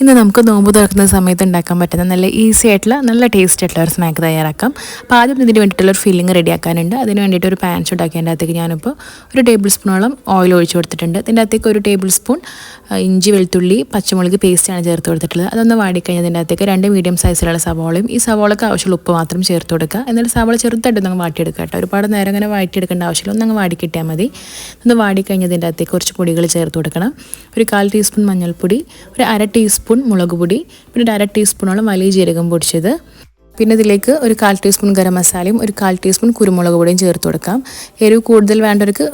ഇന്ന് നമുക്ക് നോമ്പ് തുറക്കുന്ന സമയത്ത് ഉണ്ടാക്കാൻ പറ്റുന്ന നല്ല ഈസി ആയിട്ടുള്ള നല്ല ടേസ്റ്റ് ആയിട്ടുള്ള ഒരു സ്നാക്ക് തയ്യാറാക്കാം. അപ്പോൾ ആദ്യം ഇതിന് വേണ്ടിയിട്ടുള്ള ഒരു ഫില്ലിംഗ് റെഡിയാക്കാനുണ്ട് അതിന് വേണ്ടിയിട്ട് ഒരു പാൻ ചൂടാക്കി അതിന്റെ അകത്തേക്ക് ഞാനിപ്പോൾ ഒരു ടേബിൾ സ്പൂണോളം ഓയിൽ ഒഴിച്ച് കൊടുത്തിട്ടുണ്ട്. ഇതിന്റെ അകത്തേക്ക് ഒരു ടേബിൾ സ്പൂൺ ഇഞ്ചി വെളുത്തുള്ളി പച്ചമുളക് പേസ്റ്റാണ് ചേർത്ത് കൊടുത്തിട്ടുള്ളത്. അതൊന്ന് വാടിക്കഴിഞ്ഞാൽ അതിന്റെ അകത്തേക്ക് രണ്ട് മീഡിയം സൈസിലുള്ള സവോളയും ഈ സവോളക്ക് ആവശ്യമുള്ള ഉപ്പ് മാത്രം ചേർത്ത് കൊടുക്കുക. എന്നിട്ട് സവോള ചെറുതായിട്ട് ഒന്ന് വാട്ടിയെടുക്കുക കേട്ടോ. ഒരുപാട് നേരം അങ്ങനെ വാട്ടിയെടുക്കേണ്ട ആവശ്യമില്ല. ഒന്ന് അങ്ങ് വാടിക്കിട്ടിയാൽ മതി. ഒന്ന് വാടിക്കഴിഞ്ഞതിന്റെ അകത്തേക്ക് കുറച്ച് പൊടികൾ ചേർത്ത് കൊടുക്കണം. ഒരു കാൽ ടീസ്പൂൺ മഞ്ഞൾപ്പൊടി ഒരു അര ടീസ്പൂൺ ടീസ്പൂൺ മുളക് പൊടി പിന്നെ ഒരു അര ടീസ്പൂണോളം വലിയ ജീരകം പൊടിച്ചത്. പിന്നെ ഇതിലേക്ക് ഒരു കാൽ ടീസ്പൂൺ ഗരം മസാലയും ഒരു കാൽ ടീസ്പൂൺ കുരുമുളക് പൊടിയും ചേർത്ത് കൊടുക്കാം. എരിവ് കൂടുതൽ വേണ്ടവർക്ക്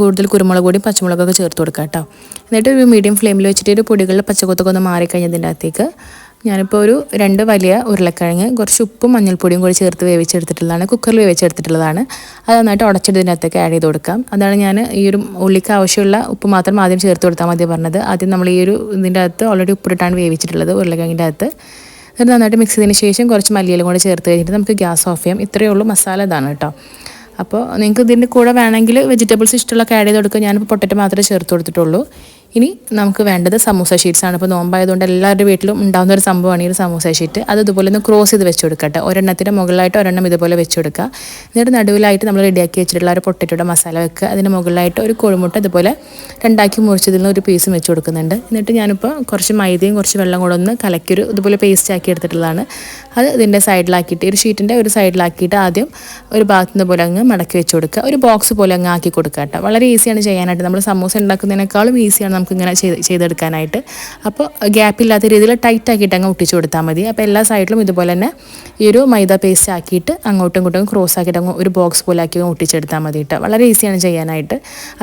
കൂടുതൽ കുരുമുളക് പൊടിയും പച്ചമുളകൊക്കെ ചേർത്ത് കൊടുക്കാം കേട്ടോ എന്നിട്ട് ഒരു മീഡിയം ഫ്ലെയിമിൽ വെച്ചിട്ട് ഒരു പൊടികളിൽ പച്ചക്കൊത്തൊക്കെ ഒന്ന് മാറിക്കഴിഞ്ഞതിന്റെ അകത്തേക്ക് ഞാനിപ്പോൾ ഒരു രണ്ട് വലിയ ഉരുളക്കിഴങ്ങ് കുറച്ച് ഉപ്പും മഞ്ഞൾപ്പൊടിയും കൂടി ചേർത്ത് വേവിച്ചെടുത്തിട്ടുള്ളതാണ് കുക്കറിൽ വേവിച്ചെടുത്തിട്ടുള്ളതാണ്. അത് നന്നായിട്ട് ഉടച്ചെടുത്തിനകത്തേക്ക് ആഡ് ചെയ്ത് കൊടുക്കാം. അതാണ് ഞാൻ ഈ ഒരു ഉള്ളിക്ക് ആവശ്യമുള്ള ഉപ്പ് മാത്രം ആദ്യം ചേർത്ത് കൊടുത്താൽ മതി പറഞ്ഞത്. ആദ്യം നമ്മൾ ഈ ഒരു ഇതിന്റെ അകത്ത് ഓൾറെഡി ഉപ്പിട്ടാണ് വേവിച്ചിട്ടുള്ളത് ഉരുളക്കിഴങ്ങിന്റെ അകത്ത്. എന്നിട്ട് നന്നായിട്ട് മിക്സ് ചെയ്തതിന് ശേഷം കുറച്ച് മല്ലിയിലും കൂടി ചേർത്ത് കഴിഞ്ഞിട്ട് നമുക്ക് ഗ്യാസ് ഓഫ് ചെയ്യാം. ഇത്രയേ ഉള്ളൂ മസാല ഇതാണ് കേട്ടോ. അപ്പോൾ നിങ്ങൾക്ക് ഇതിന്റെ കൂടെ വേണമെങ്കിൽ വെജിറ്റബിൾസ് ഇഷ്ടമുള്ള ആഡ് ചെയ്ത് കൊടുക്കുക. ഞാനിപ്പോൾ പൊട്ടറ്റോ മാത്രമേ ചേർത്ത് കൊടുത്തിട്ടുള്ളൂ. ഇനി നമുക്ക് വേണ്ടത് സമൂസ ഷീറ്റ്സ് ആണ്. ഇപ്പോൾ നോമ്പായതുകൊണ്ട് എല്ലാവരുടെ വീട്ടിലും ഉണ്ടാകുന്ന ഒരു സംഭവമാണ് ഈ ഒരു സമൂസ ഷീറ്റ് അത് ഇതുപോലെ ഒന്ന് ക്രോസ് ചെയ്ത് വെച്ച് കൊടുക്കട്ടെ ഒരെണ്ണത്തിന്റെ മുകളിലായിട്ട് ഒരെണ്ണം ഇതുപോലെ വെച്ച് കൊടുക്കുക എന്നിട്ട് നടുവിലായിട്ട് നമ്മൾ റെഡിയാക്കി വെച്ചിട്ടുള്ള ഒരു പൊട്ടറ്റോയുടെ മസാല വെക്കുക. അതിന് മുകളിലായിട്ട് ഒരു കോഴിമുട്ട ഇതുപോലെ രണ്ടാക്കി മുറിച്ചതിൽ നിന്ന് ഒരു പീസും വെച്ച് കൊടുക്കുന്നുണ്ട്. എന്നിട്ട് ഞാനിപ്പോൾ കുറച്ച് മൈദയും കുറച്ച് വെള്ളം കൂടെ ഒന്ന് കലക്കി ഒരു ഇതുപോലെ പേസ്റ്റ് ആക്കി എടുത്തിട്ടുള്ളതാണ്. അത് ഇതിന്റെ സൈഡിലാക്കിയിട്ട് ഒരു ഷീറ്റിന്റെ ഒരു സൈഡിലാക്കിയിട്ട് ആദ്യം ഒരു ഭാഗത്തു നിന്ന് പോലെ അങ്ങ് മടക്കി വെച്ച് കൊടുക്കുക. ഒരു ബോക്സ് പോലെ അങ്ങ് ആക്കി കൊടുക്കുക കേട്ടോ. വളരെ ഈസിയാണ് ചെയ്യാനായിട്ട്. നമ്മൾ സമൂസ ഉണ്ടാക്കുന്നതിനേക്കാളും ഈസിയാണ് നമുക്ക് ഇങ്ങനെ ചെയ്ത് ചെയ്തെടുക്കാനായിട്ട്. അപ്പോൾ ഗ്യാപ്പില്ലാത്ത രീതിയിൽ ടൈറ്റ് ആക്കിയിട്ട് അങ്ങ് ഒട്ടിച്ചു കൊടുത്താൽ മതി. അപ്പോൾ എല്ലാ സൈഡിലും ഇതുപോലെ തന്നെ ഈ ഒരു മൈദ പേസ്റ്റ് ആക്കിയിട്ട് അങ്ങോട്ടും ഇങ്ങോട്ടും ക്രോസ് ആക്കിയിട്ട് അങ്ങ് ഒരു ബോക്സ് പോലെ ആക്കി ഒട്ടിച്ചെടുത്താൽ മതി കേട്ടോ. വളരെ ഈസിയാണ് ചെയ്യാനായിട്ട്.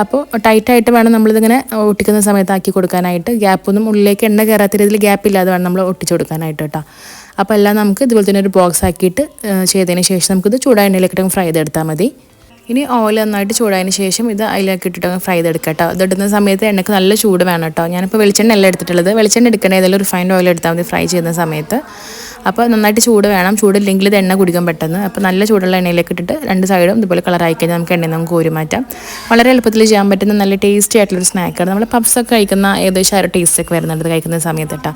അപ്പോൾ ടൈറ്റായിട്ട് വേണം നമ്മളിതിങ്ങനെ ഒട്ടിക്കുന്ന സമയത്ത് ആക്കി കൊടുക്കാനായിട്ട്. ഗ്യാപ്പൊന്നും ഉള്ളിലേക്ക് എണ്ണ കയറാത്ത രീതിയിൽ ഗ്യാപ്പില്ലാതെ വേണം നമ്മൾ ഒട്ടിച്ചു കൊടുക്കാനായിട്ട് കേട്ടോ. അപ്പോൾ എല്ലാം നമുക്ക് ഇതുപോലെ തന്നെ ഒരു ബോക്സ് ആക്കിയിട്ട് ചെയ്തതിന് ശേഷം നമുക്കിത് ചൂടാ എണ്ണയിലേക്കിട്ട് ഫ്രൈ ചെയ്തെടുത്താൽ മതി. ഇനി ഓയിൽ നന്നായിട്ട് ചൂടായതിന് ശേഷം ഇത് അതിലേക്ക് ഇട്ടിട്ട് ഫ്രൈ ചെയ്തെടുക്കുക കേട്ടോ ഇത് ഇടുന്ന സമയത്ത് എണ്ണക്ക് നല്ല ചൂട് വേണം കേട്ടോ. ഞാനിപ്പോൾ വെളിച്ചെണ്ണ അല്ല എടുത്തിട്ടുള്ളത്. വെളിച്ചെണ്ണ എടുക്കണേ ഏതെങ്കിലും റിഫൈൻഡ് ഓയിൽ എടുത്താൽ മതി ഫ്രൈ ചെയ്യുന്ന സമയത്ത്. അപ്പോൾ നന്നായിട്ട് ചൂട് വേണം. ചൂടില്ലെങ്കിൽ ഇത് എണ്ണ കുടിക്കാൻ പെട്ടെന്ന്. അപ്പോൾ നല്ല ചൂടുള്ള എണ്ണയിലേക്ക് ഇട്ടിട്ട് രണ്ട് സൈഡും ഇതുപോലെ കളറായി കഴിഞ്ഞാൽ നമുക്ക് എണ്ണയിൽ നമുക്ക് കോരി മാറ്റാം. വളരെ എളുപ്പത്തിൽ ചെയ്യാൻ പറ്റുന്ന നല്ല ടേസ്റ്റി ആയിട്ടുള്ളൊരു സ്നാക്കാണ് നമ്മൾ പപ്സൊക്കെ കഴിക്കുന്ന ഏകദേശം ആ ഒരു ടേസ്റ്റൊക്കെ വരുന്നുണ്ട് കഴിക്കുന്ന സമയത്ത് കേട്ടോ.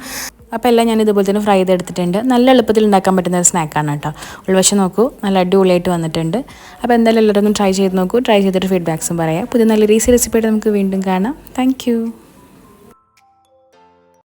അപ്പോൾ എല്ലാം ഞാൻ ഇതുപോലെ തന്നെ ഫ്രൈ ചെയ്തെടുത്തിട്ടുണ്ട്. നല്ല എളുപ്പത്തിൽ ഉണ്ടാക്കാൻ പറ്റുന്ന ഒരു സ്നാക്കാണ് കേട്ടോ. ഉൾവശം നോക്കൂ നല്ല അടിപൊളിയായിട്ട് വന്നിട്ടുണ്ട്. അപ്പോൾ എന്തായാലും എല്ലാവരും ട്രൈ ചെയ്ത് നോക്കൂ. ട്രൈ ചെയ്തിട്ട് ഫീഡ്ബാക്സും പറയാം. പുതിയ നല്ല ഈസി റെസിപ്പിയായിട്ട് നമുക്ക് വീണ്ടും കാണാം. താങ്ക്